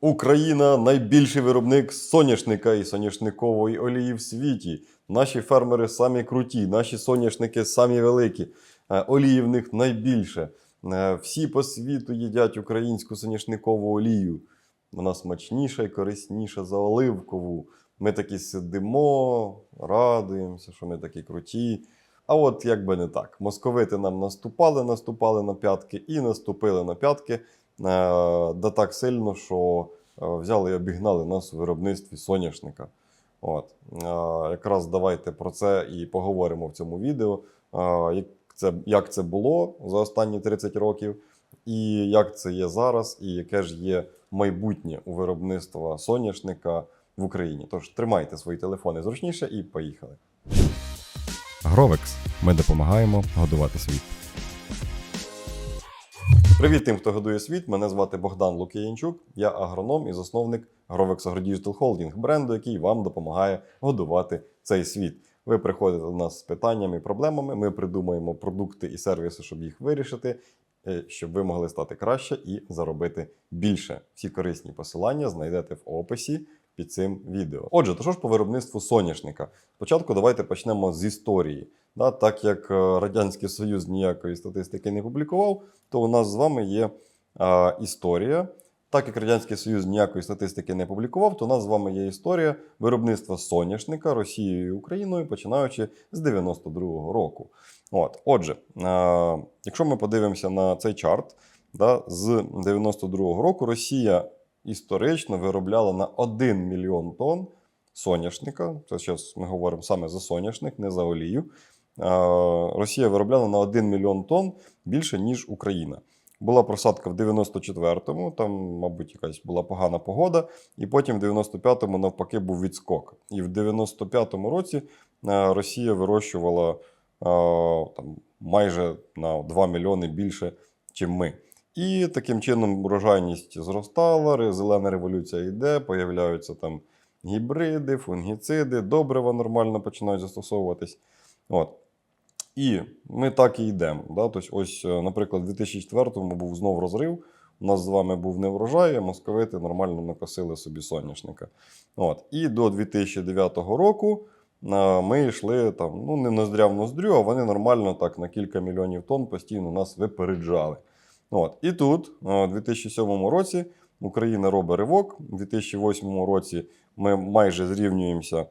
Україна найбільший виробник соняшника і соняшникової олії в світі. Наші фермери самі круті, наші соняшники самі великі. Е, Олії в них найбільше. Е, Всі по світу їдять українську соняшникову олію. Вона смачніша і корисніша за оливкову. Ми такі сидимо, радуємося, що ми такі круті. А от як би не так. Московити нам наступали, наступали на п'ятки і наступили на п'ятки. Е, да так сильно, що е, взяли і обігнали нас у виробництві соняшника. От. Е, якраз давайте про це і поговоримо в цьому відео. Як, це, як це було за останні 30 років, і як це є зараз, і яке ж є майбутнє у виробництва соняшника в Україні. Тож тримайте свої телефони зручніше і поїхали. Гровекс. Ми допомагаємо годувати світ. Привіт тим, хто годує світ. Мене звати Богдан Лук'янчук. Я агроном і засновник AgroDigital Holding, бренду, який вам допомагає годувати цей світ. Ви приходите до нас з питаннями і проблемами. Ми придумаємо продукти і сервіси, щоб їх вирішити, е, щоб ви могли стати краще і заробити більше. Всі корисні посилання знайдете в описі під цим відео. Отже, то що ж по виробництву соняшника? Спочатку давайте почнемо з історії. Да, так як е, Радянський Союз ніякої статистики не публікував, то у нас з вами є е, історія. Так як Радянський Союз ніякої статистики не публікував, то у нас з вами є історія виробництва соняшника Росією і Україною, починаючи з 92-го року. От, отже, е, якщо ми подивимося на цей чарт, да, з 92-го року Росія історично виробляла на 1 мільйон тонн соняшника. Це зараз ми говоримо саме за соняшник, не за олію. Е, Росія виробляла на 1 мільйон тонн більше, ніж Україна. Була просадка в 94-му, там, мабуть, якась була погана погода, і потім в 95-му навпаки був відскок. І в 95-му році е, Росія вирощувала е, там, майже на 2 мільйони більше, ніж ми. І таким чином урожайність зростала, зелена революція йде, появляються там гібриди, фунгіциди, добрива нормально починають застосовуватись. От. І ми так і йдемо. Да? Тобто, ось, е, наприклад, у 2004-му був знов розрив. У нас з вами був не врожай, а московити нормально накосили собі соняшника. От. І до 2009 року е, ми йшли там, ну, не ноздря в ноздрю, а вони нормально так на кілька мільйонів тонн постійно нас випереджали. От. І тут, е, у 2007 році, Україна робить ривок. У 2008 році ми майже зрівнюємося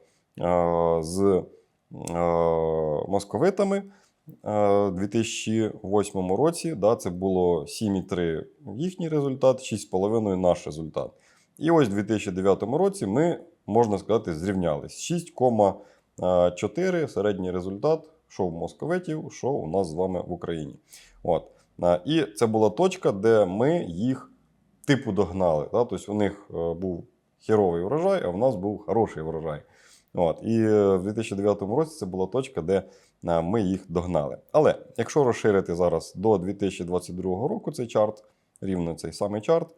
з московитами. Е, У 2008 році да, це було 7,3 їхній результат, 6,5 наш результат. І ось у 2009 році ми, можна сказати, зрівнялись. 6,4 середній результат, що в московитів, що у нас з вами в Україні. От. Е, І це була точка, де ми їх типу догнали. Да? Тобто у них е, був херовий врожай, а в нас був хороший врожай. От. І е, в 2009 році це була точка, де е, ми їх догнали. Але якщо розширити зараз до 2022 року цей чарт, рівно цей самий чарт,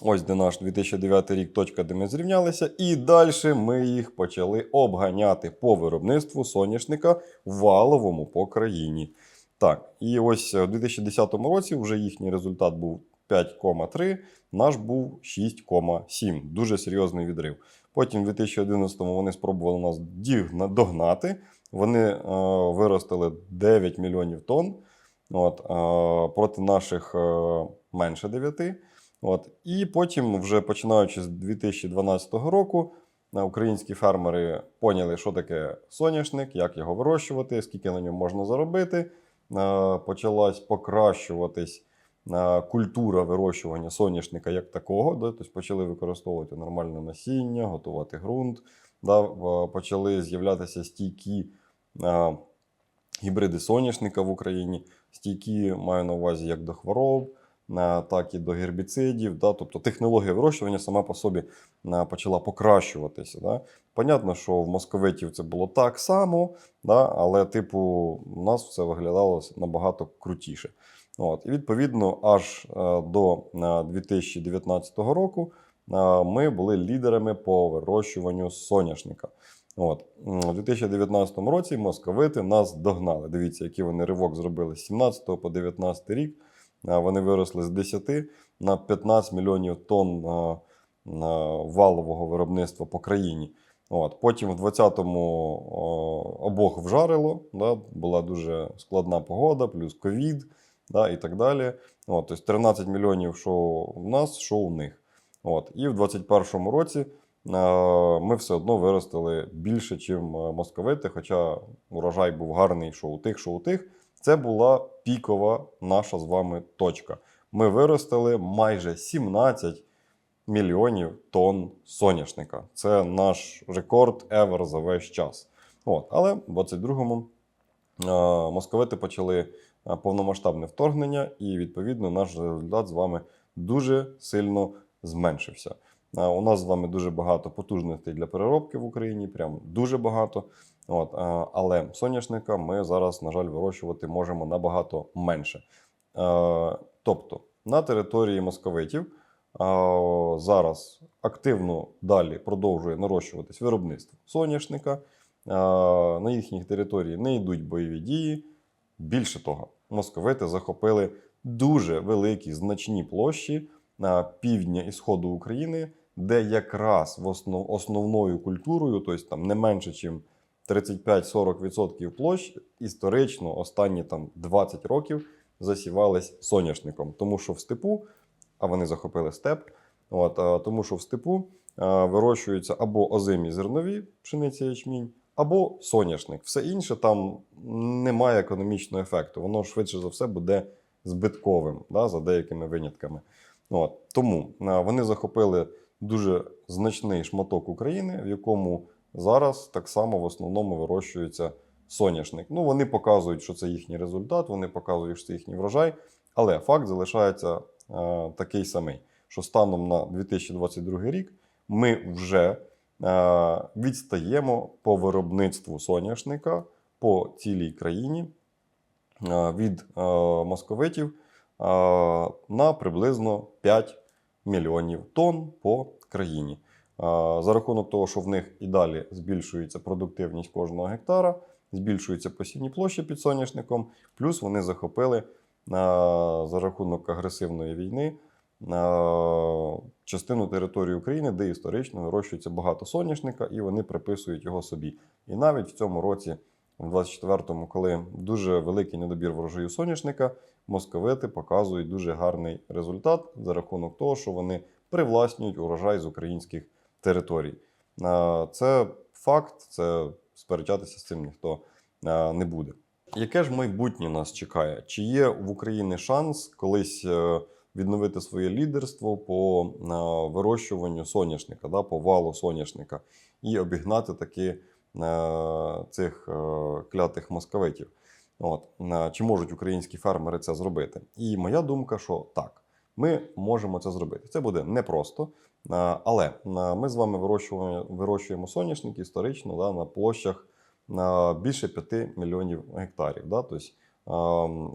ось де наш 2009 рік, точка, де ми зрівнялися, і далі ми їх почали обганяти по виробництву соняшника валовому по країні. Так, і ось е, у 2010 році вже їхній результат був 5,3, наш був 6,7. Дуже серйозний відрив. Потім в 2011-му вони спробували нас догнати. Вони е, виростили 9 мільйонів тонн от, е, проти наших е, менше 9. От. І потім, вже починаючи з 2012 року, е, українські фермери поняли, що таке соняшник, як його вирощувати, скільки на ньому можна заробити. Е, Почалась покращуватись культура вирощування соняшника як такого. Да? Тобто почали використовувати нормальне насіння, готувати ґрунт. Да? Почали з'являтися стійкі е, гібриди соняшника в Україні. Стійкі маю на увазі як до хвороб, е, так і до гербіцидів. Да? Тобто технологія вирощування сама по собі е, почала покращуватися. Да? Понятно, що в московитів це було так само, да? але, типу, у нас все виглядало набагато крутіше. От, і відповідно, аж е, до е, 2019 року е, ми були лідерами по вирощуванню соняшника. От. У 2019 році московити нас догнали. Дивіться, який вони ривок зробили з 17 по 19 рік. Вони виросли з 10 на 15 мільйонів тонн валового виробництва по країні. От. Потім в 20-му обох вжарило, да, була дуже складна погода, плюс ковід да, і так далі. От, тобто 13 мільйонів, що у нас, що у них. От. І в 21-му році ми все одно виростили більше, ніж московити, хоча урожай був гарний, що у тих, що у тих. Це була пікова наша з вами точка. Ми виростили майже 17 мільйонів тонн соняшника. Це наш рекорд ever за весь час. От. Але в 22-му е, московити почали е, повномасштабне вторгнення, і відповідно наш результат з вами дуже сильно зменшився. Е, У нас з вами дуже багато потужностей для переробки в Україні, прям дуже багато. От, е, але соняшника ми зараз, на жаль, вирощувати можемо набагато менше. Е, Тобто на території московитів зараз активно далі продовжує нарощуватись виробництво соняшника. На їхній території не йдуть бойові дії. Більше того, московити захопили дуже великі значні площі півдня і сходу України, де якраз в основ, основною культурою, тобто там не менше, ніж 35-40% площ, історично останні там 20 років засівались соняшником. Тому що в степу, а вони захопили степ, от, тому що в степу вирощуються або озимі зернові пшениця ячмінь, або соняшник. Все інше там немає економічного ефекту. Воно швидше за все буде збитковим да, за деякими винятками. От. Тому вони захопили дуже значний шматок України, в якому зараз так само в основному вирощується соняшник. Ну, вони показують, що це їхній результат, вони показують, що це їхній врожай, але факт залишається е, такий самий, що станом на 2022 рік ми вже е, відстаємо по виробництву соняшника по цілій країні е, від е, московитів е, на приблизно 5 мільйонів тонн по країні. За рахунок того, що в них і далі збільшується продуктивність кожного гектара, збільшуються посівні площі під соняшником, плюс вони захопили за рахунок агресивної війни частину території України, де історично вирощується багато соняшника, і вони приписують його собі. І навіть в цьому році, в 24-му, коли дуже великий недобір врожаю соняшника, московити показують дуже гарний результат за рахунок того, що вони привласнюють урожай з українських територій. Це факт, це сперечатися з цим ніхто не буде. Яке ж майбутнє нас чекає? Чи є в Україні шанс колись е, відновити своє лідерство по вирощуванню соняшника, да, по валу соняшника, і обігнати таки е, цих е, клятих московитів? От. Чи можуть українські фермери це зробити? І моя думка, що так, ми можемо це зробити. Це буде непросто, але ми з вами вирощуємо, вирощуємо соняшник історично да, на площах більше 5 мільйонів гектарів. Да? Тобто,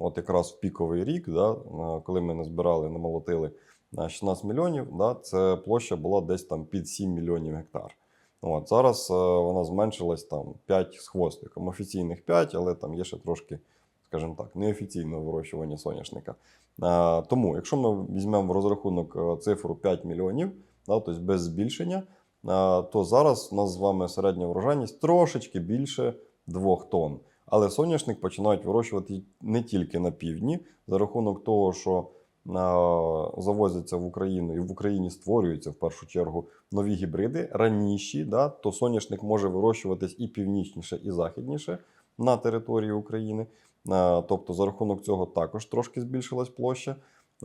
от якраз в піковий рік, да, коли ми назбирали, намолотили е, 16 мільйонів, да, це площа була десь там під 7 мільйонів гектар. От, зараз е, вона зменшилась там 5 з хвостиком. Офіційних 5, але там є ще трошки, скажімо так, неофіційного вирощування соняшника. Е, тому, якщо ми візьмемо в розрахунок е, цифру 5 мільйонів, да, тобто без збільшення, то зараз у нас з вами середня врожайність трошечки більше 2 тонн. Але соняшник починають вирощувати не тільки на півдні, за рахунок того, що завозяться в Україну і в Україні створюються в першу чергу нові гібриди раніші, да, то соняшник може вирощуватись і північніше, і західніше на території України. Е, Тобто, за рахунок цього також трошки збільшилась площа.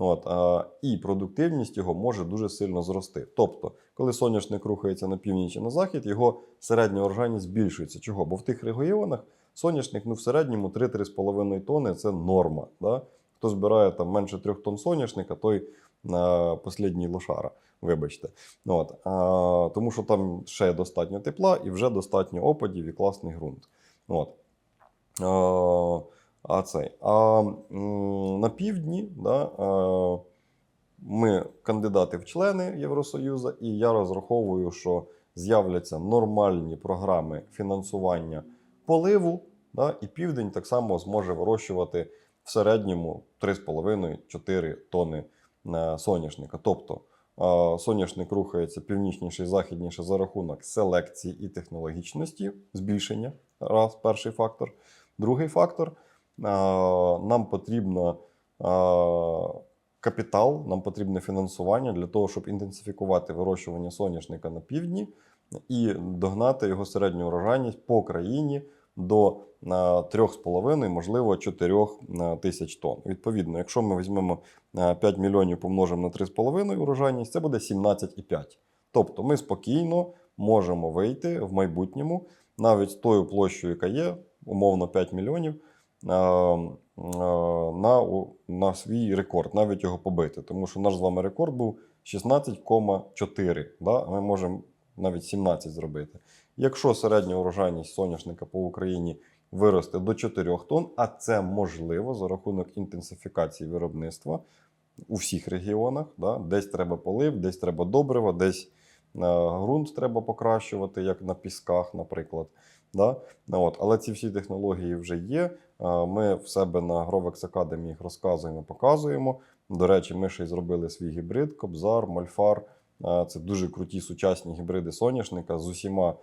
От, а, і продуктивність його може дуже сильно зрости. Тобто, коли соняшник рухається на північ і на захід, його середня урожайність збільшується. Чого? Бо в тих регіонах соняшник ну, в середньому 3-3,5 тонни це норма. Да? Хто збирає там менше 3 тонн соняшника, той на послідній лошара. Вибачте. От, а, тому що там ще достатньо тепла і вже достатньо опадів і класний ґрунт. От. А, а цей. А на півдні да, ми кандидати в члени Євросоюзу, і я розраховую, що з'являться нормальні програми фінансування поливу, да, і південь так само зможе вирощувати в середньому 3,5-4 тонни е, соняшника. Тобто е, соняшник рухається північніше і західніше за рахунок селекції і технологічності, збільшення. Раз, перший фактор. Другий фактор. е, Нам потрібно капітал, нам потрібне фінансування для того, щоб інтенсифікувати вирощування соняшника на півдні і догнати його середню урожайність по країні до е, 3,5, можливо, 4 е, тисяч тонн. Відповідно, якщо ми візьмемо е, 5 мільйонів помножимо на 3,5 урожайність, це буде 17,5. Тобто ми спокійно можемо вийти в майбутньому навіть з тою площею, яка є, умовно 5 мільйонів, е, е, на, на свій рекорд, навіть його побити. Тому що наш з вами рекорд був 16,4. Да? Ми можемо навіть 17 зробити. Якщо середня урожайність соняшника по Україні виросте до 4 тонн, а це можливо за рахунок інтенсифікації виробництва у всіх регіонах. Да? Десь треба полив, десь треба добрива, десь е, ґрунт треба покращувати, як на пісках, наприклад. Да? От. Але ці всі технології вже є. Е, Ми в себе на Grovex Academy їх розказуємо, показуємо. До речі, ми ще й зробили свій гібрид, Кобзар, Мольфар. Е, Це дуже круті сучасні гібриди соняшника з усіма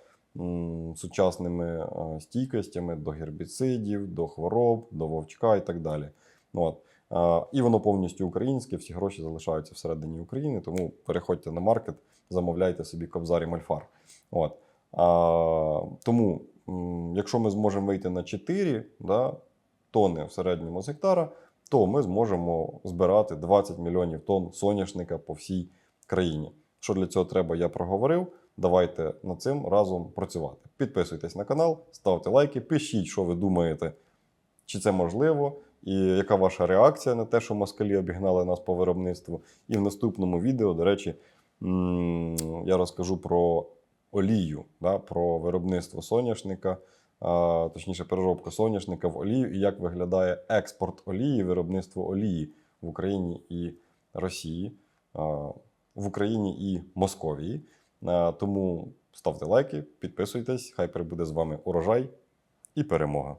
сучасними е, стійкостями до гербіцидів, до хвороб, до вовчка і так далі. От. Е, І воно повністю українське, всі гроші залишаються всередині України, тому переходьте на маркет, замовляйте собі Кобзар і Мольфар. От. А, тому, якщо ми зможемо вийти на 4 да, тони в середньому з гектара, то ми зможемо збирати 20 мільйонів тонн соняшника по всій країні. Що для цього треба, я проговорив. Давайте над цим разом працювати. Підписуйтесь на канал, ставте лайки, пишіть, що ви думаєте, чи це можливо, і яка ваша реакція на те, що москалі обігнали нас по виробництву. І в наступному відео, до речі, я розкажу про олію, да, про виробництво соняшника, точніше, переробку соняшника в олію і як виглядає експорт олії, виробництво олії в Україні і Росії, в Україні і Московії. А, Тому ставте лайки, підписуйтесь, хай прибуде з вами урожай і перемога.